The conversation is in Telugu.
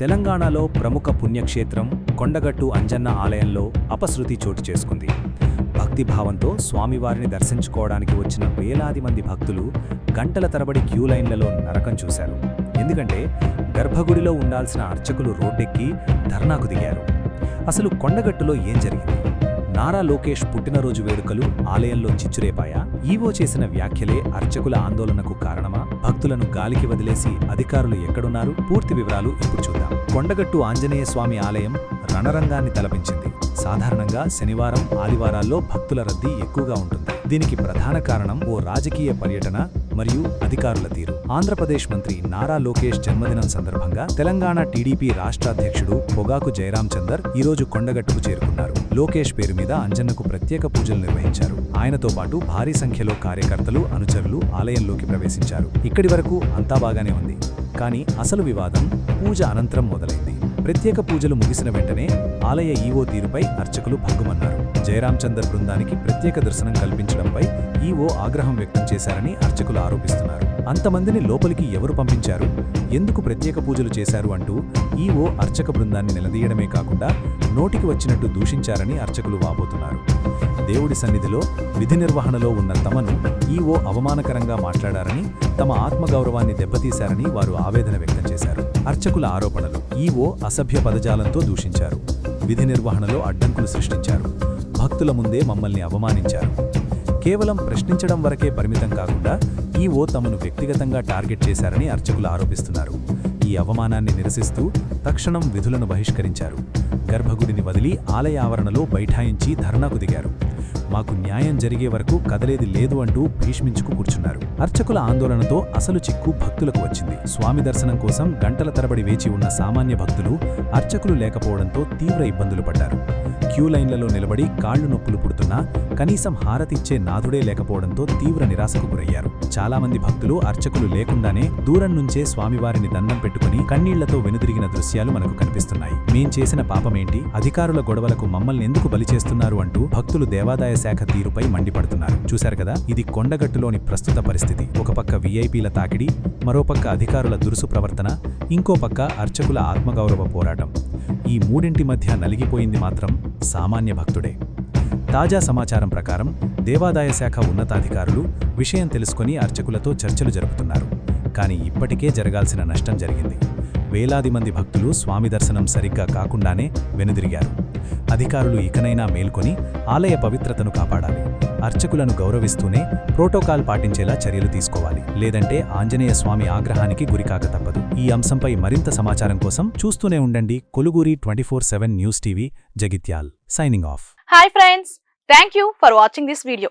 తెలంగాణలో ప్రముఖ పుణ్యక్షేత్రం కొండగట్టు అంజన్న ఆలయంలో అపశృతి చోటు చేసుకుంది. భక్తిభావంతో స్వామివారిని దర్శించుకోవడానికి వచ్చిన వేలాది మంది భక్తులు గంటల తరబడి క్యూ లైన్లలో నరకం చూశారు. ఎందుకంటే గర్భగుడిలో ఉండాల్సిన అర్చకులు రోడ్డెక్కి ధర్నాకు దిగారు. అసలు కొండగట్టులో ఏం జరిగింది? నారా లోకేష్ పుట్టినరోజు వేడుకలు ఆలయంలో చిచ్చురేపాయా? ఈవో చేసిన వ్యాఖ్యలే అర్చకుల ఆందోళనకు కారణమా? భక్తులను గాలికి వదిలేసి అధికారులు ఎక్కడున్నారు? పూర్తి వివరాలు ఇప్పుడు చూద్దాం. కొండగట్టు ఆంజనేయ స్వామి ఆలయం రణరంగాన్ని తలపించింది. సాధారణంగా శనివారం ఆదివారాల్లో భక్తుల రద్దీ ఎక్కువగా ఉంటుంది. దీనికి ప్రధాన కారణం ఓ రాజకీయ పర్యటన మరియు అధికారుల తీరు. ఆంధ్రప్రదేశ్ మంత్రి నారా లోకేష్ జన్మదినం సందర్భంగా తెలంగాణ టీడీపీ రాష్ట్ర అధ్యక్షుడు పొగాకు జయరాం చందర్ ఈరోజు కొండగట్టుకు చేరుకున్నారు. లోకేష్ పేరు మీద అంజన్నకు ప్రత్యేక పూజలు నిర్వహించారు. ఆయనతో పాటు భారీ సంఖ్యలో కార్యకర్తలు అనుచరులు ఆలయంలోకి ప్రవేశించారు. ఇక్కడి వరకు అంతా బాగానే ఉంది. కానీ అసలు వివాదం పూజ అనంతరం మొదలైంది. ప్రత్యేక పూజలు ముగిసిన వెంటనే ఆలయ ఈవో తీరుపై అర్చకులు భగ్గుమన్నారు జయరాంచందర్ బృందానికి ప్రత్యేక దర్శనం కల్పించడంపై ఈవో ఆగ్రహం వ్యక్తం చేశారని అర్చకులు ఆరోపిస్తున్నారు. అంతమందిని లోపలికి ఎవరు పంపించారు? ఎందుకు ప్రత్యేక పూజలు చేశారు అంటూ ఈవో అర్చక బృందాన్ని నిలదీయడమే కాకుండా నోటికి వచ్చినట్టు దూషించారని అర్చకులు వాపోతున్నారు. దేవుడి సన్నిధిలో విధి నిర్వహణలో ఉన్న తమను ఈవో అవమానకరంగా మాట్లాడారని తమ ఆత్మగౌరవాన్ని దెబ్బతీశారని వారు ఆవేదన వ్యక్తం చేశారు. అర్చకుల ఆరోపణలు ఈవో అసభ్య పదజాలంతో దూషించారు. విధి నిర్వహణలో అడ్డంకులు సృష్టించారు. భక్తుల ముందే మమ్మల్ని అవమానించారు. కేవలం ప్రశ్నించడం వరకే పరిమితం కాకుండా ఈవో తమను వ్యక్తిగతంగా టార్గెట్ చేశారని అర్చకులు ఆరోపిస్తున్నారు. ఈ అవమానాన్ని నిరసిస్తూ తక్షణం విధులను బహిష్కరించారు. గర్భగుడిని వదిలి ఆలయ ఆవరణలో బైఠాయించి ధర్నాకు దిగారు. మాకు న్యాయం జరిగే వరకు కదలేది లేదు అంటూ భీష్మించుకు కూర్చున్నారు. అర్చకుల ఆందోళనతో అసలు చిక్కు భక్తులకు వచ్చింది. స్వామి దర్శనం కోసం గంటల తరబడి వేచి ఉన్న సామాన్య భక్తులు అర్చకులు లేకపోవడంతో తీవ్ర ఇబ్బందులు పడ్డారు. క్యూ లైన్లలో నిలబడి కాళ్ళు నొప్పులు పుడుతున్నా కనీసం హారతిచ్చే నాథుడే లేకపోవడంతో తీవ్ర నిరాశకు గురయ్యారు. చాలామంది భక్తులు అర్చకులు లేకుండానే దూరం నుంచే స్వామివారిని దండం పెట్టుకుని కన్నీళ్ళతో వెనుదిరిగిన దృశ్యాలు మనకు కనిపిస్తున్నాయి. మేం చేసిన పాపమేంటి? అధికారుల గొడవలకు మమ్మల్ని ఎందుకు బలి చేస్తున్నారు అంటూ భక్తులు దేవాదాయ శాఖ తీరుపై మండిపడుతున్నారు. చూశారు కదా? ఇది కొండగట్టులోని ప్రస్తుత పరిస్థితి. ఒక పక్క వీఐపీల తాకిడి మరోపక్క అధికారుల దురుసు ప్రవర్తన ఇంకో పక్క అర్చకుల ఆత్మగౌరవ పోరాటం. ఈ మూడింటి మధ్య నలిగిపోయింది మాత్రం సామాన్య భక్తుడే. తాజా సమాచారం ప్రకారం దేవాదాయ శాఖ ఉన్నతాధికారులు విషయం తెలుసుకొని అర్చకులతో చర్చలు జరుపుతున్నారు. కానీ ఇప్పటికే జరగాల్సిన నష్టం జరిగింది. వేలాది మంది భక్తులు స్వామి దర్శనం సరిగ్గా కాకుండానే వెనుదిరిగారు. అధికారులు ఇకనైనా మేల్కొని ఆలయ పవిత్రతను కాపాడాలి. అర్చకులను గౌరవిస్తూనే ప్రోటోకాల్ పాటించేలా చర్యలు తీసుకోవాలి. లేదంటే ఆంజనేయ స్వామి ఆగ్రహానికి గురికాక తప్పదు. ఈ అంశంపై మరింత సమాచారం కోసం చూస్తూనే ఉండండి Koluguri twenty four seven news TV Jagtial. Signing off. Hi friends. Thank you for watching this video.